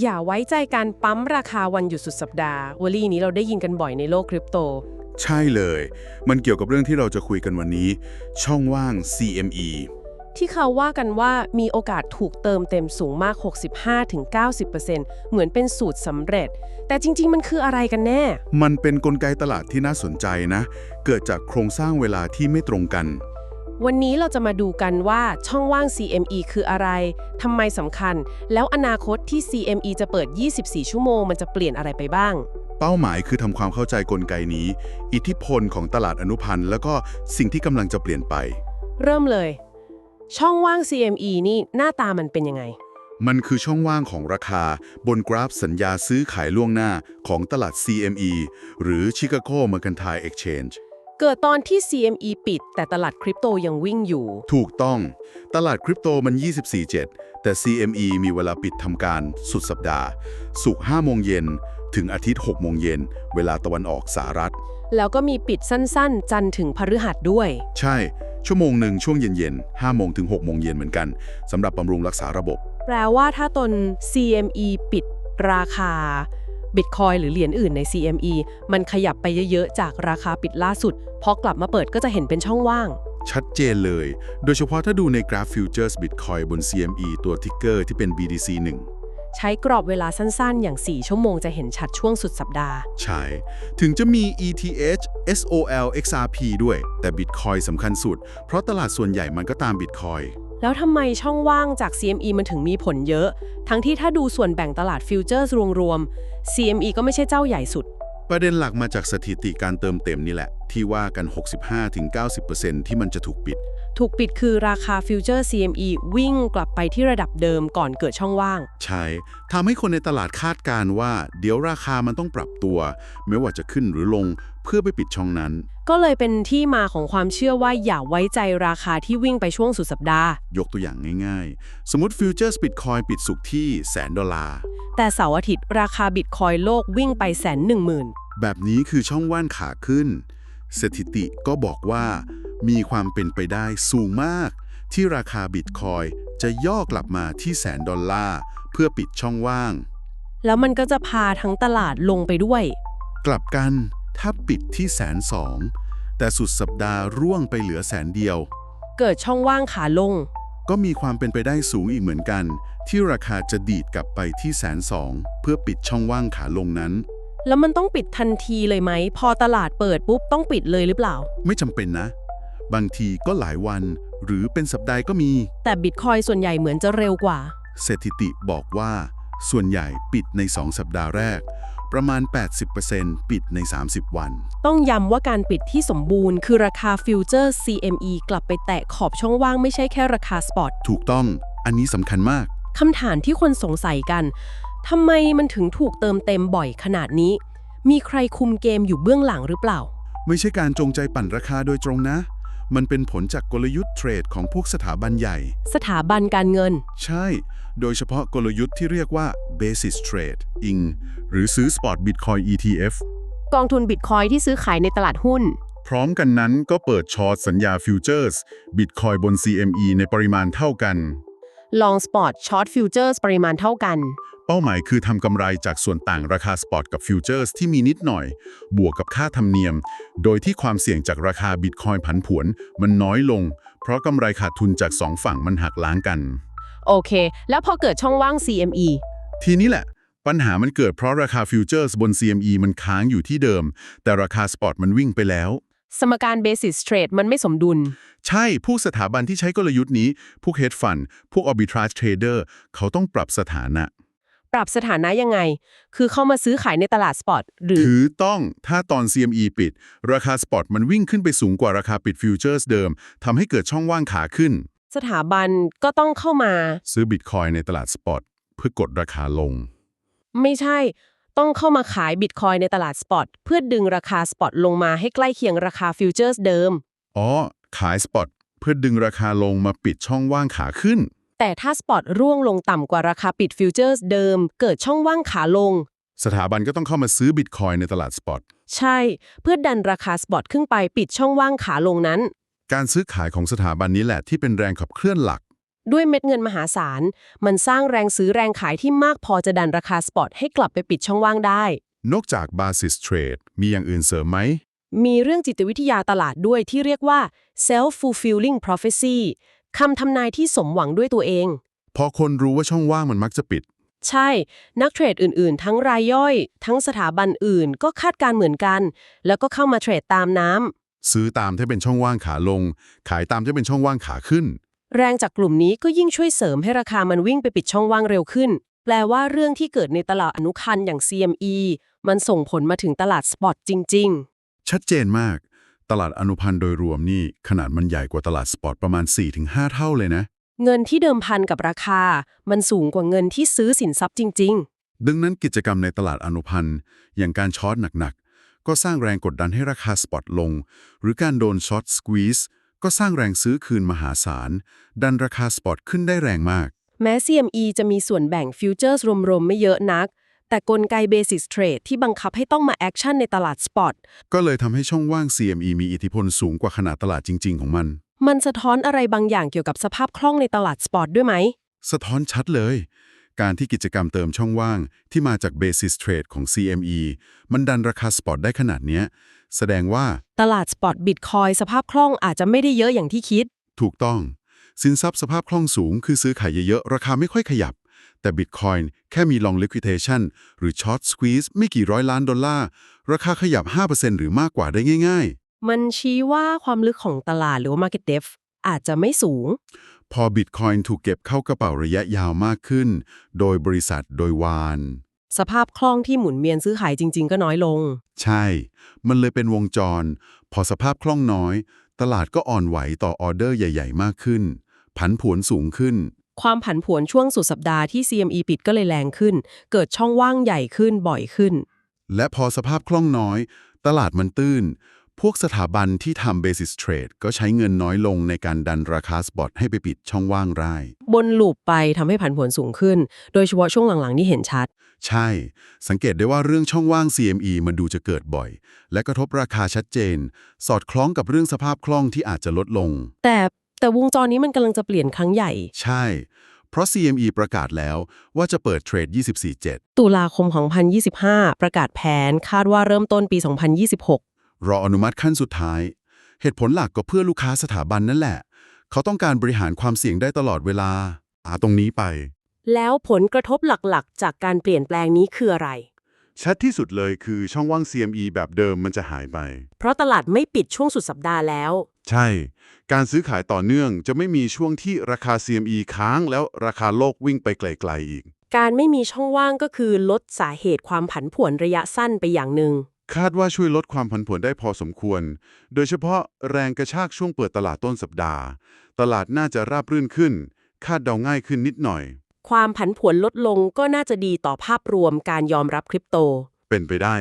อย่าไว้ใจการปั๊มราคาวันหยุดสุดสัปดาห์วลีนี้เราได้ยินกันบ่อยในโลกคริปโต ใช่เลย มันเกี่ยวกับเรื่องที่เราจะคุยกันวันนี้ ช่องว่าง CME ที่เขาว่ากันว่ามีโอกาสถูกเติมเต็มสูงมาก 65-90%เหมือนเป็นสูตรสำเร็จ แต่จริง ๆ มันคืออะไรกันแน่ มันเป็นกลไกตลาดที่น่าสนใจนะ เกิดจากโครงสร้างเวลาที่ไม่ตรงกัน วันนี้เราจะมาดูกันว่าช่องว่าง CME คืออะไร ทำไมสำคัญ แล้วอนาคตที่ CME จะเปิด 24 ชั่วโมง มันจะเปลี่ยนอะไรไปบ้าง เป้าหมายคือทำความเข้าใจกลไกนี้ อิทธิพลของตลาดอนุพันธ์ แล้วก็สิ่งที่กำลังจะเปลี่ยนไป เริ่มเลย ช่องว่าง CME นี่หน้าตามันเป็นยังไง มันคือช่องว่างของราคา บนกราฟสัญญาซื้อขายล่วงหน้าของตลาด CME หรือ Chicago Mercantile Exchange เกิดตอนที่ CME ปิด แต่ตลาดคริปโตยังวิ่งอยู่ ถูกต้อง ตลาดคริปโตมัน 24-7 แต่ CME มีเวลาปิดทำการสุดสัปดาห์ศุกร์5โมงเย็น ถึงอาทิตย์6โมงเย็น เวลาตะวันออกสหรัฐ แล้วก็มีปิดสั้นๆ จันทร์ถึงพฤหัสด้วย ใช่ ชั่วโมงหนึ่งช่วงเย็นๆ5โมงถึง6โมงเย็นเหมือนกันสำหรับบำรุงรักษาระบบ แปลว่าถ้าตน CME ปิดราคา Bitcoin หรือเหรียญอื่นใน CME มันขยับไปเยอะๆ จากราคาปิดล่าสุด พอกลับมาเปิดก็จะเห็นเป็นช่องว่าง ชัดเจนเลย โดยเฉพาะถ้าดูในกราฟ Futures Bitcoin บน CME ตัวทิกเกอร์ที่เป็น BTC 1ใช้กรอบเวลาสั้นๆ อย่าง 4 ชั่วโมงจะเห็นชัดช่วงสุดสัปดาห์ ใช่ ถึงจะมี ETH SOL XRP ด้วย แต่ Bitcoin สำคัญสุด เพราะตลาดส่วนใหญ่มันก็ตาม Bitcoin แล้วทำไมช่องว่างจาก CME มันถึงมีผลเยอะ ทั้งที่ถ้าดูส่วนแบ่งตลาดฟิวเจอร์สรวมๆ CME ก็ไม่ใช่เจ้าใหญ่สุด ประเด็นหลักมาจากสถิติการเติมเต็มนี่แหละ ที่ว่ากัน 65-90%ที่มันจะถูกปิด ถูกปิดคือราคาฟิวเจอร์ CME วิ่งกลับไปที่ระดับเดิมก่อนเกิดช่องว่าง ใช่ทำให้คนในตลาดคาดการณ์ว่า เดี๋ยวราคามันต้องปรับตัว ไม่ว่าจะขึ้นหรือลง เพื่อไปปิดช่องนั้น ก็เลยเป็นที่มาของความเชื่อว่าอย่าไว้ใจราคาที่วิ่งไปช่วงสุดสัปดาห์ ยกตัวอย่างง่ายๆ สมมติฟิวเจอร์สบิตคอยปิดสุกร์ที่แสนดอลลาร์ แต่เสาร์อาทิตย์ราคาบิตคอยโลกวิ่งไปแสนหนึ่งหมื่นแบบนี้คือช่องว่างขาขึ้น สถิติก็บอกว่ามีความเป็นไปได้สูงมาก ที่ราคาบิตคอยจะย่อกลับมาที่แสนดอลลาร์เพื่อปิดช่องว่าง แล้วมันก็จะพาทั้งตลาดลงไปด้วย กลับกัน ถ้าปิดที่แสนสองแต่สุดสัปดาห์ร่วงไปเหลือแสนเดียว เกิดช่องว่างขาลง ก็มีความเป็นไปได้สูงอีกเหมือนกัน ที่ราคาจะดีดกลับไปที่แสนสองเพื่อปิดช่องว่างขาลงนั้น แล้วมันต้องปิดทันทีเลยไหม พอตลาดเปิดปุ๊บต้องปิดเลยหรือเปล่า ไม่จำเป็นนะ บางทีก็หลายวัน หรือเป็นสัปดาห์ก็มี แต่บิตคอยส่วนใหญ่เหมือนจะเร็วกว่า สถิติบอกว่า ส่วนใหญ่ปิดใน 2 สัปดาห์แรก ประมาณ 80%ปิดใน 30 วัน ต้องย้ำว่าการปิดที่สมบูรณ์ คือราคาฟิวเจอร์ CME กลับไปแตะขอบช่องว่างไม่ใช่แค่ราคาสปอตถูกต้อง อันนี้สำคัญมาก คำถามที่คนสงสัยกันทำไมมันถึงถูกเติมเต็มบ่อยขนาดนี้ มีใครคุมเกมอยู่เบื้องหลังหรือเปล่า ไม่ใช่การจงใจปั่นราคาโดยตรงนะ มันเป็นผลจากกลยุทธ์เทรดของพวกสถาบันใหญ่ สถาบันการเงิน ใช่ โดยเฉพาะกลยุทธ์ที่เรียกว่า basis trade ING หรือซื้อ spot bitcoin ETF กองทุนบิตคอยที่ซื้อขายในตลาดหุ้น พร้อมกันนั้นก็เปิดช็อตสัญญาฟิวเจอร์สบิตคอยบน CME ในปริมาณเท่ากัน Long Spot Short Futures ปริมาณเท่ากัน เป้าหมายคือทำกำไรจากส่วนต่างราคาสปอตกับฟิวเจอร์สที่มีนิดหน่อย บวกกับค่าธรรมเนียม โดยที่ความเสี่ยงจากราคาบิตคอยผันผวน มันน้อยลง เพราะกำไรขาดทุนจากสองฝั่งมันหักล้างกัน โอเค แล้วพอเกิดช่องว่าง CME ทีนี้แหละ ปัญหามันเกิดเพราะราคาฟิวเจอร์สบน CME มันค้างอยู่ที่เดิม แต่ราคาสปอตมันวิ่งไปแล้ว สมการ Basis Trade มันไม่สมดุล ใช่ ผู้สถาบันที่ใช้กลยุทธ์นี้ พวก hedge fund พวก arbitrage trader เขาต้องปรับสถานะ ปรับสถานะยังไง คือเข้ามาซื้อขายในตลาดสปอตหรือ ถือต้องถ้าตอน CME ปิด ราคาสปอตมันวิ่งขึ้นไปสูงกว่าราคาปิดฟิวเจอร์สเดิมทำให้เกิดช่องว่างขาขึ้น สถาบันก็ต้องเข้ามา ซื้อบิตคอยในตลาดสปอตเพื่อกดราคาลง ไม่ใช่ ต้องเข้ามาขายบิตคอยในตลาดสปอตเพื่อดึงราคาสปอตลงมาให้ใกล้เคียงราคาฟิวเจอร์สเดิม อ๋อ ขายสปอตเพื่อดึงราคาลงมาปิดช่องว่างขาขึ้น แต่ถ้าสปอตร่วงลงต่ำกว่าราคาปิดฟิวเจอร์สเดิม เกิดช่องว่างขาลง สถาบันก็ต้องเข้ามาซื้อบิตคอยในตลาดสปอตใช่ เพื่อดันราคาสปอตขึ้นไปปิดช่องว่างขาลงนั้น การซื้อขายของสถาบันนี้แหละที่เป็นแรงขับเคลื่อนหลัก ด้วยเม็ดเงินมหาศาล มันสร้างแรงซื้อแรงขายที่มากพอจะดันราคาสปอตให้กลับไปปิดช่องว่างได้ นอกจาก Basis Trade มีอย่างอื่นเสริมไหม มีเรื่องจิตวิทยาตลาดด้วยที่เรียกว่า self-fulfilling prophecy คำทำนายที่สมหวังด้วยตัวเอง พอคนรู้ว่าช่องว่างมันมักจะปิด ใช่ นักเทรดอื่นๆ ทั้งรายย่อย ทั้งสถาบันอื่น ก็คาดการณ์เหมือนกัน แล้วก็เข้ามาเทรดตามน้ำ ซื้อตามถ้าเป็นช่องว่างขาลง ขายตามถ้าเป็นช่องว่างขาขึ้น แรงจากกลุ่มนี้ก็ยิ่งช่วยเสริมให้ราคามันวิ่งไปปิดช่องว่างเร็วขึ้น แปลว่าเรื่องที่เกิดในตลาดอนุคันอย่าง CME มันส่งผลมาถึงตลาดสปอตจริงชัดเจนมาก ตลาดอนุพันธ์โดยรวมนี่ขนาดมันใหญ่กว่าตลาดสปอร์ตประมาณ 4-5 เท่าเลยนะๆเงินที่เดิมพันกับราคา มันสูงกว่าเงินที่ซื้อสินทรัพย์จริงดังนั้นกิจกรรมในตลาดอนุพันธ์อย่างการช็อตหนักๆ ก็สร้างแรงกดดันให้ราคาสปอตลง หรือการโดนช็อตสควีซก็สร้างแรงซื้อคืนมหาศาล ดันราคาสปอตขึ้นได้แรงมากๆแม้ CME จะมีส่วนแบ่งฟิวเจอร์สรวมๆไม่เยอะนัก แต่กลไก Basis Trade ที่บังคับให้ต้องมาแอคชั่นในตลาดสปอตก็เลยทำให้ช่องว่าง CME มีอิทธิพลสูงกว่าขนาดตลาดจริง ๆ ของมัน มันสะท้อนอะไรบางอย่างเกี่ยวกับสภาพคล่องในตลาดสปอตด้วยไหม สะท้อนชัดเลย การที่กิจกรรมเติมช่องว่างที่มาจาก Basis Trade ของ CME มันดันราคาสปอตได้ขนาดเนี้ย แสดงว่าตลาดสปอตบิตคอยสภาพคล่องอาจจะไม่ได้เยอะอย่างที่คิด ถูกต้อง สินทรัพย์สภาพคล่องสูง คือซื้อขายเยอะๆ ราคาไม่ค่อยขยับ แต่ Bitcoin แค่มี long liquidation หรือ short squeeze ไม่กี่ร้อยล้านดอลลาร์ ราคาขยับ 5%หรือมากกว่าได้ง่ายมันชี้ว่าความลึกของตลาดหรือว่า market depth อาจจะไม่สูงๆพอ Bitcoin ถูกเก็บเข้ากระเป๋าระยะยาวมากขึ้น โดยบริษัทโดยวาน สภาพคล่องที่หมุนเวียนซื้อขายจริง ๆ ก็น้อยลง ใช่ มันเลยเป็นวงจร พอสภาพคล่องน้อย ตลาดก็อ่อนไหวต่อออเดอร์ใหญ่ ๆ มากขึ้น ผันผวนสูงขึ้น ความผันผวนช่วงสุดสัปดาห์ที่ CME ปิดก็เลยแรงขึ้น เกิดช่องว่างใหญ่ขึ้นบ่อยขึ้น และพอสภาพคล่องน้อย ตลาดมันตื้น พวกสถาบันที่ทำ Basis Trade ก็ใช้เงินน้อยลงในการดันราคาสปอตให้ไปปิดช่องว่างได้บนลูปไปทำให้ผันผวนสูงขึ้น โดยเฉพาะช่วงหลังๆนี่เห็นชัด ใช่ สังเกตได้ว่าเรื่องช่องว่าง CME มันดูจะเกิดบ่อย และกระทบราคาชัดเจน สอดคล้องกับเรื่องสภาพคล่องที่อาจจะลดลง แต่ แต่วงจรนี้มันกำลังจะเปลี่ยนครั้งใหญ่ ใช่ เพราะ CME ประกาศแล้วว่าจะเปิดเทรด 24/7 ตุลาคมของ2025 ประกาศแผนคาดว่าเริ่มต้นปี 2026 รออนุมัติขั้นสุดท้าย เหตุผลหลักก็เพื่อลูกค้าสถาบันนั่นแหละ เขาต้องการบริหารความเสี่ยงได้ตลอดเวลาอาตรงนี้ไป แล้วผลกระทบหลักๆ จากการเปลี่ยนแปลงนี้คืออะไร ชัดที่สุดเลยคือช่องว่าง CME แบบเดิมมันจะหายไป เพราะตลาดไม่ปิดช่วงสุดสัปดาห์แล้ว ใช่ การซื้อขายต่อเนื่องจะไม่มีช่วงที่ราคา CME ค้างแล้วราคาโลกวิ่งไปไกลๆอีก การไม่มีช่องว่างก็คือลดสาเหตุความผันผวนระยะสั้นไปอย่างหนึ่ง คาดว่าช่วยลดความผันผวนได้พอสมควร โดยเฉพาะแรงกระชากช่วงเปิดตลาดต้นสัปดาห์ ตลาดน่าจะราบรื่นขึ้น คาดเดาง่ายขึ้นนิดหน่อย ความผันผวนลดลงก็น่าจะดีต่อภาพรวมการยอมรับคริปโต เป็นไปได้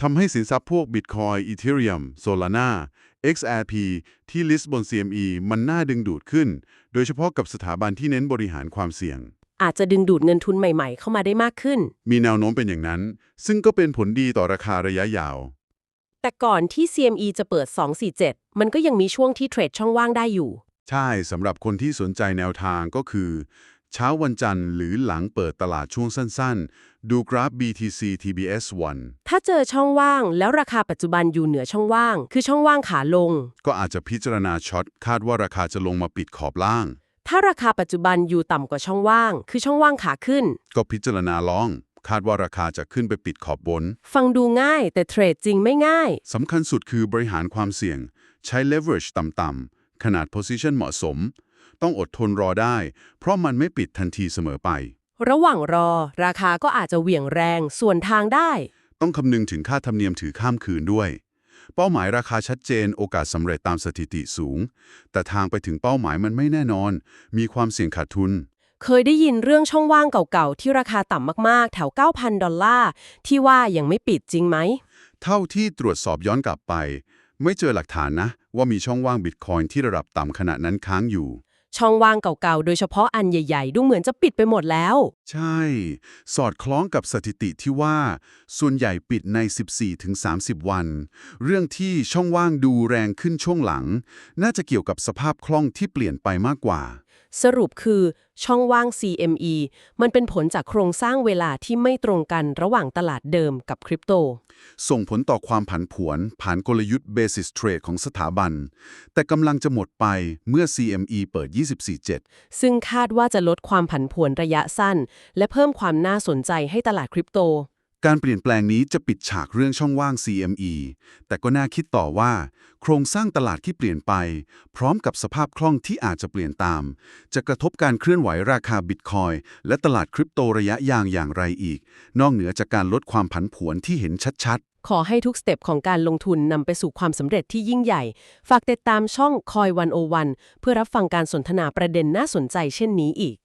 ทำให้สินทรัพย์พวก Bitcoin Ethereum Solana XRP ที่ list บน CME มันน่าดึงดูดขึ้น โดยเฉพาะกับสถาบันที่เน้นบริหารความเสี่ยง อาจจะดึงดูดเงินทุนใหม่ๆ เข้ามาได้มากขึ้น มีแนวโน้มเป็นอย่างนั้น ซึ่งก็เป็นผลดีต่อราคาระยะยาว แต่ก่อนที่ CME จะเปิด 247 มันก็ยังมีช่วงที่เทรดช่องว่างได้อยู่ ใช่สำหรับคนที่สนใจแนวทางก็คือ เช้าวันจันทร์หรือหลังเปิดตลาดช่วงสั้นๆ ดูกราฟ BTC TBS 1ถ้าเจอช่องว่างแล้วราคาปัจจุบันอยู่เหนือช่องว่าง คือช่องว่างขาลง ก็อาจจะพิจารณาช็อตคาดว่าราคาจะลงมาปิดขอบล่าง ถ้าราคาปัจจุบันอยู่ต่ำกว่าช่องว่าง คือช่องว่างขาขึ้น ก็พิจารณาลอง คาดว่าราคาจะขึ้นไปปิดขอบบน ฟังดูง่ายแต่เทรดจริงไม่ง่ายสำคัญสุดคือบริหารความเสี่ยง ใช้ leverage ต่ำๆขนาด position เหมาะสม ต้องอดทนรอได้ เพราะมันไม่ปิดทันทีเสมอไป ระหว่างรอ ราคาก็อาจจะเหวี่ยงแรงส่วนทางได้ ต้องคำนึงถึงค่าธรรมเนียมถือข้ามคืนด้วย เป้าหมายราคาชัดเจน โอกาสสำเร็จตามสถิติสูง แต่ทางไปถึงเป้าหมายมันไม่แน่นอน มีความเสี่ยงขาดทุนเคยได้ยินเรื่องช่องว่างเก่าๆ ที่ราคาต่ำมากๆ แถว 9,000 ดอลลาร์ ที่ว่ายังไม่ปิดจริงไหม เท่าที่ตรวจสอบย้อนกลับไป ไม่เจอหลักฐานนะ ว่ามีช่องว่างบิตคอยน์ที่ระดับต่ำขนาดนั้นค้างอยู่ ช่องว่างเก่าๆ โดยเฉพาะอันใหญ่ๆ ดูเหมือนจะปิดไปหมดแล้ว ใช่ สอดคล้องกับสถิติที่ว่า ส่วนใหญ่ปิดใน 14-30 วัน เรื่องที่ช่องว่างดูแรงขึ้นช่วงหลัง น่าจะเกี่ยวกับสภาพคล่องที่เปลี่ยนไปมากกว่า สรุปคือช่องว่าง CME มันเป็นผลจากโครงสร้างเวลาที่ไม่ตรงกันระหว่างตลาดเดิมกับคริปโต ส่งผลต่อความผันผวน ผ่านกลยุทธ์ Basis Trade ของสถาบัน แต่กำลังจะหมดไปเมื่อ CME เปิด 24/7 ซึ่งคาดว่าจะลดความผันผวนระยะสั้น และเพิ่มความน่าสนใจให้ตลาดคริปโต การเปลี่ยนแปลงนี้จะปิดฉากเรื่องช่องว่าง CME แต่ก็น่าคิดต่อว่า โครงสร้างตลาดที่เปลี่ยนไป พร้อมกับสภาพคล่องที่อาจจะเปลี่ยนตาม จะกระทบการเคลื่อนไหวราคาบิตคอยและตลาดคริปโตระยะยางอย่างไรอีก นอกเหนือจากการลดความผันผวนที่เห็นชัดๆ ขอให้ทุกสเต็ปของการลงทุนนำไปสู่ความสำเร็จที่ยิ่งใหญ่ ฝากติดตามช่องคอยวันโอวันเพื่อรับฟังการสนทนาประเด็นน่าสนใจเช่นนี้อีก